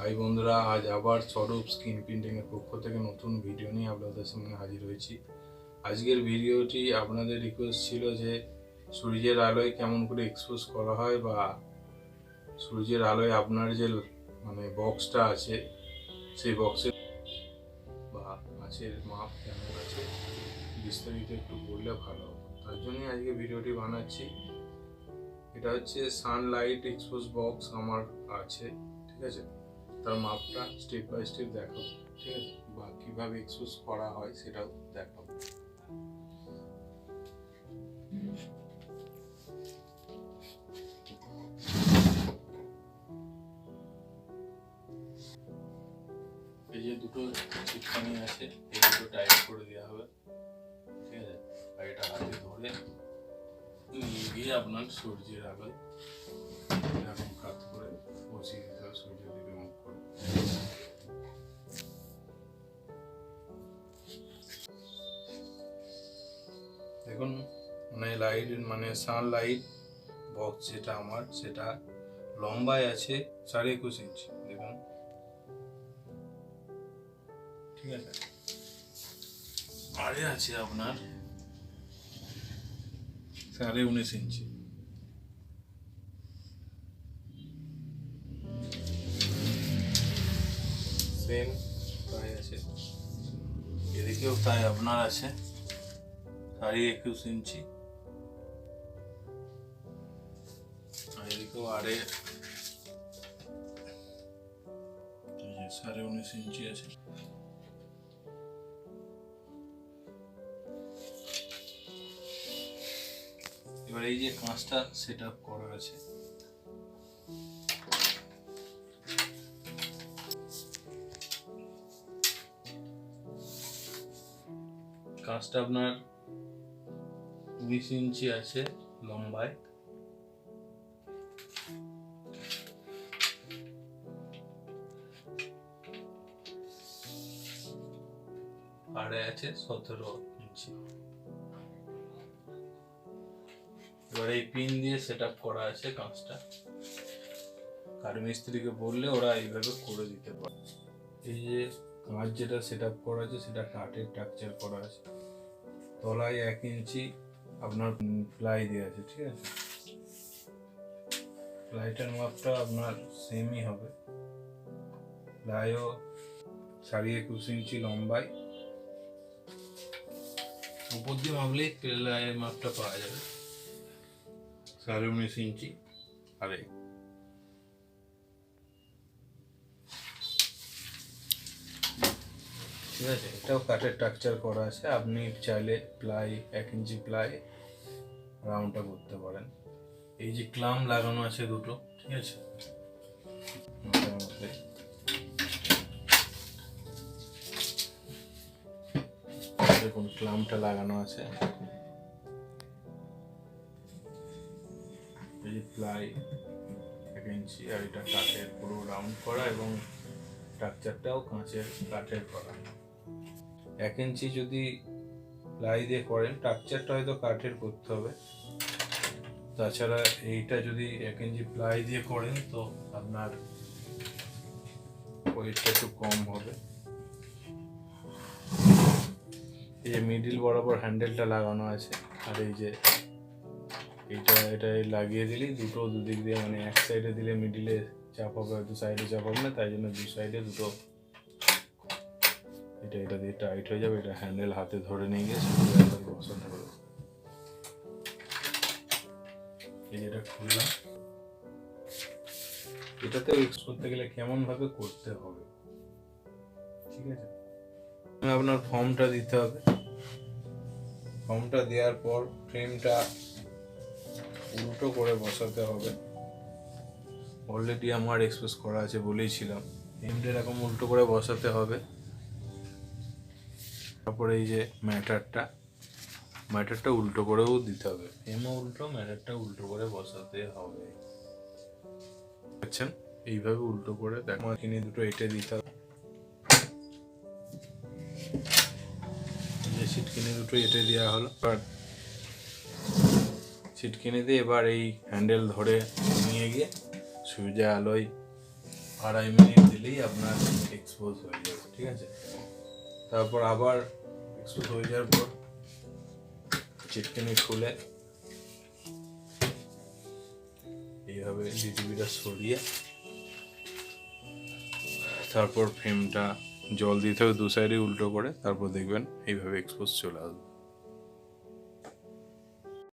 High বন্ধুরা, আজ আবার স্বরূপ স্ক্রিন প্রিন্টিং এর পক্ষ থেকে নতুন ভিডিও নিয়ে আপনাদের সামনে হাজির হয়েছি। আজকের ভিডিওটি আপনাদের রিকোয়েস্ট ছিল যে সূর্যের আলোয় কেমন করে এক্সপোজ করা হয় বা সূর্যের আলোয় আপনার যে মানে বক্সটা আছে, সেই বক্সের বা মাছের মাপ কেমন আছে, বিস্তারিত একটু বললে ভালো তার জন্যই আজকে ভিডিওটি বানাচ্ছি। এটা হচ্ছে সানলাইট এক্সপোজ বক্স আমার আছে, ঠিক আছে? তার মাপটা স্টেপ বাই স্টেপ দেখাবো ঠিক আছে? বা কীভাবে এক্সপোজ করা হয় সেটাও দেখাবো এই যে দুটো চিটকানি আছে, এই দুটো টাইট করে দেওয়া হবে, ঠিক আছে? আর এটা হাতে ধরে নিয়ে গিয়ে আপনার সূর্যের আলোয় এরকম কাজ করে বসিয়ে দিতে হবে সূর্য দিকে। দেখুন মানে লাইট মানে সানলাইট বক্স যেটা আমার, সেটা লম্বায় আছে সাড়ে একুশ ইঞ্চি দেখুন। ঠিক আছে? আরে আছে আপনার সাড়ে উনিশ ইঞ্চি সেম তাই আছে। এদিকেও তাই আপনার আছে। সাড়ে একুশ ইঞ্চি এদিকেও আড়ে সাড়ে উনিশ ইঞ্চি আছে এবার এই যে কাঁচটা সেট আপ করা আছে কাঁচটা আপনার উনিশ ইঞ্চি আছে লম্বায়। আড়ে আছে সতেরো ইঞ্চি। এবার এই পিন দিয়ে সেট করা আছে কাঁচটা কাঠ মিস্ত্রিকে বললে ওরা এইভাবে করে দিতে পারে। এই যে কাঁচ যেটা সেট করা আছে সেটা কাঠের স্ট্রাকচার করা আছে। তলায় এক ইঞ্চি আপনার প্লাই দেওয়া আছে, ঠিক আছে? প্লাইটার মাপটা আপনার সেমই হবে। প্লাইও সাড়ে একুশ ইঞ্চি লম্বাই উপর দিয়ে মাপলেই প্লাইয়ের মাপটা পাওয়া যাবে। সাড়ে উনিশ ইঞ্চি আরে ঠিক আছে, এটাও কাঠের স্ট্রাকচার করা আছে। আপনি চাইলে প্লাই এক ইঞ্চি প্লাই রাউন্ডটা করতে পারেন। এই যে ক্লাম লাগানো আছে দুটো, ঠিক আছে? দেখুন ক্লামটা লাগানো আছে। এই যে প্লাই এক ইঞ্চি, আর এটা কাঠের পুরো রাউন্ড করা এবং স্ট্রাকচারটাও কাঁচের কাঠের করা। এক ইঞ্চি যদি প্লাই দিয়ে করেন স্ট্রাকচারটা হয়তো কাঠের করতে হবে। তাছাড়া এইটা যদি এক ইঞ্চি প্লাই দিয়ে করেন, তো আপনার ওয়েটটা একটু কম হবে। এই যে মিডিল বরাবর হ্যান্ডেলটা লাগানো আছে, আর এই যে এটা এটা লাগিয়ে দিলি, দুটো দুদিক দিয়ে মানে এক সাইডে দিলে মিডিলে চাপ হবে দু সাইডে চাপ হবে না, তাই জন্য দু সাইডে দুটো এটা এটা দিয়ে টাইট হয়ে যাবে, এটা হ্যান্ডেল হাতে ধরে নিয়ে গিয়ে বসাতে হবে এই যেটা খুললাম এটাতেও এক্স করতে গেলে কেমন ভাবে করতে হবে? ঠিক আছে? আপনার ফর্মটা দিতে হবে। ফর্মটা দেওয়ার পর ফ্রেমটা উল্টো করে বসাতে হবে। অলরেডি আমার এক্সপ্রেস করা আছে বলেইছিলাম ফ্রেমটা এরকম উল্টো করে বসাতে হবে। তারপরে এই যে ম্যাটারটা ম্যাটারটা উল্টো করেও দিতে হবে। ফ্রেমও উল্টো, ম্যাটারটা উল্টো করে বসাতে হবে। বুঝছেন এইভাবে উল্টো করে দেখো কিনে দুটো এটে দিতে হবে। সিটকিনি দুটো এটে দেওয়া হলো। এবার সিটকিনি দিয়ে এবার এই হ্যান্ডেল ধরে নিয়ে গিয়ে সূর্যের আলোয় আড়াই মিনিট দিলেই আপনার এক্সপোজ হয়ে যাবে, ঠিক আছে? তারপর আবার এক্সপোজ হয়ে যাওয়ার পর চিটকিনি খুলে এইভাবে ডিটিভিটা সরিয়ে তারপর ফ্রেমটা জল দিতে হবে দু সাইডে উল্টো করে, তারপর দেখবেন এইভাবে এক্সপোজ চলে আসবে।